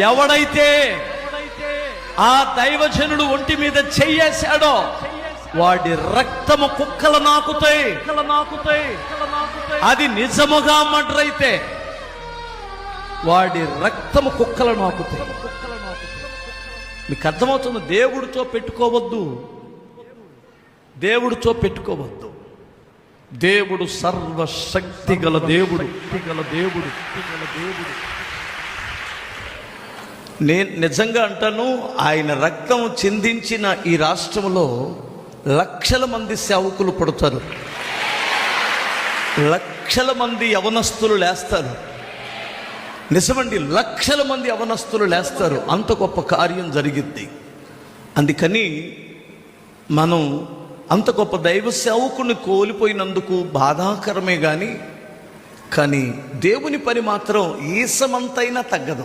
ఎవడైతే ఆ దైవజనుడు ఒంటి మీద చెయ్యేశాడో వాడి రక్తము కుక్కలు నాకుతాయి. అది నిజముగా మడ్రైతే వాడి రక్తము కుక్కలు నాకుతాయి. మీకు అర్థమవుతుంది దేవుడితో పెట్టుకోవద్దు. దేవుడితో పెట్టుకోవద్దు. దేవుడు సర్వశక్తి గల దేవుడు గల దేవుడు గల దేవుడు. నేను నిజంగా అంటాను ఆయన రక్తం చెందించిన ఈ రాష్ట్రంలో లక్షల మంది సేవకులు పడతారు. లక్షల మంది యవనస్తులు లేస్తారు. నిజమండి లక్షల మంది యవనస్తులు లేస్తారు. అంత గొప్ప కార్యం జరిగింది. అందుకని మనం అంత గొప్ప దైవ సేవకుని కోల్పోయినందుకు బాధాకరమే కానీ కానీ దేవుని పని మాత్రం ఈసమంతైనా తగ్గదు.